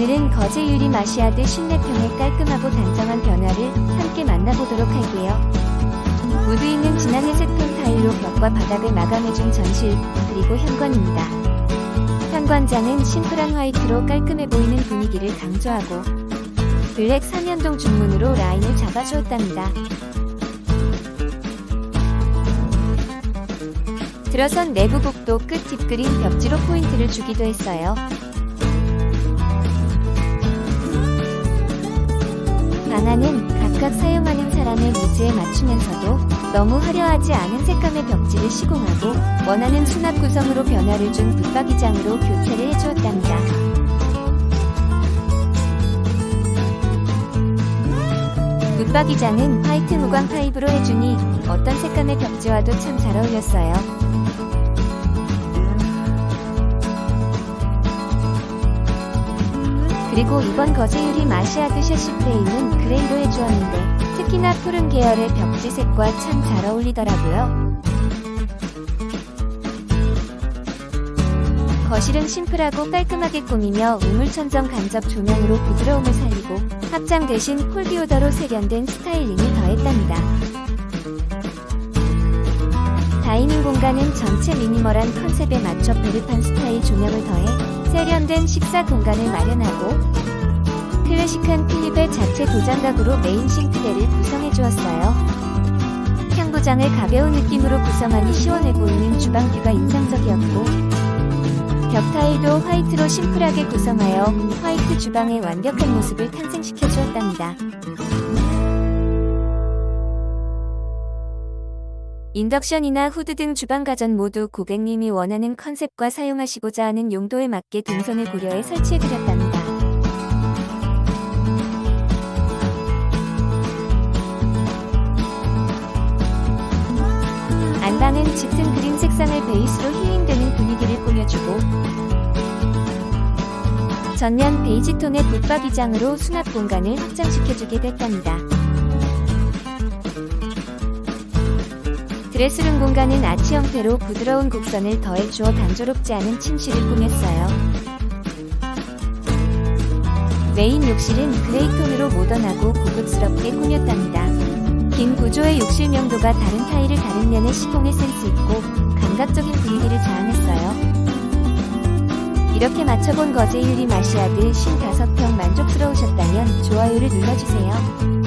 오늘은 거제 유리 마시아드 14평의 깔끔하고 단정한 변화를 함께 만나보도록 할게요. 무드 있는 진한 회색 톤 타일로 벽과 바닥을 마감해준 전실, 그리고 현관입니다. 현관장은 심플한 화이트로 깔끔해 보이는 분위기를 강조하고 블랙 3연동 중문으로 라인을 잡아주었답니다. 들어선 내부 복도 끝 딥그린 벽지로 포인트를 주기도 했어요. 사용하는 사람의 니즈에 맞추면서도 너무 화려하지 않은 색감의 벽지를 시공하고 원하는 수납 구성으로 변화를 준 붙박이장으로 교체를 해주었답니다. 붙박이장은 화이트 무광 파이브로 해주니 어떤 색감의 벽지와도 참 잘 어울렸어요. 그리고 이번 거제유리 마시아드 프레임은 그레이로 해주었는데 특히나 푸른 계열의 벽지색과 참 잘 어울리더라고요. 거실은 심플하고 깔끔하게 꾸미며 우물천정 간접 조명으로 부드러움을 살리고 합장 대신 폴디오더로 세련된 스타일링을 더했답니다. 다이닝 공간은 전체 미니멀한 컨셉에 맞춰 베르판 스타일 조명을 더해 세련된 식사 공간을 마련하고 클래식한 필립의 자체 도장각으로 메인 싱크대를 구성해 주었어요. 향부장을 가벼운 느낌으로 구성하니 시원해 보이는 주방뷰가 인상적이었고 벽 타일도 화이트로 심플하게 구성하여 화이트 주방의 완벽한 모습을 탄생시켜 주었답니다. 인덕션이나 후드 등 주방 가전 모두 고객님이 원하는 컨셉과 사용하시고자 하는 용도에 맞게 동선을 고려해 설치해드렸답니다. 안방은 짙은 그린 색상을 베이스로 힐링되는 분위기를 꾸며주고 전면 베이지 톤의 붙박이장으로 수납 공간을 확장시켜주게 됐답니다. 드레스룸 공간은 아치 형태로 부드러운 곡선을 더해 주어 단조롭지 않은 침실을 꾸몄어요. 메인 욕실은 그레이 톤으로 모던하고 고급스럽게 꾸몄답니다. 긴 구조의 욕실 명도가 다른 타일을 다른 면에 시공에 센스 있고 감각적인 분위기를 자아냈어요. 이렇게 맞춰본 거제 유리 마시아드 55평 만족스러우셨다면 좋아요를 눌러주세요.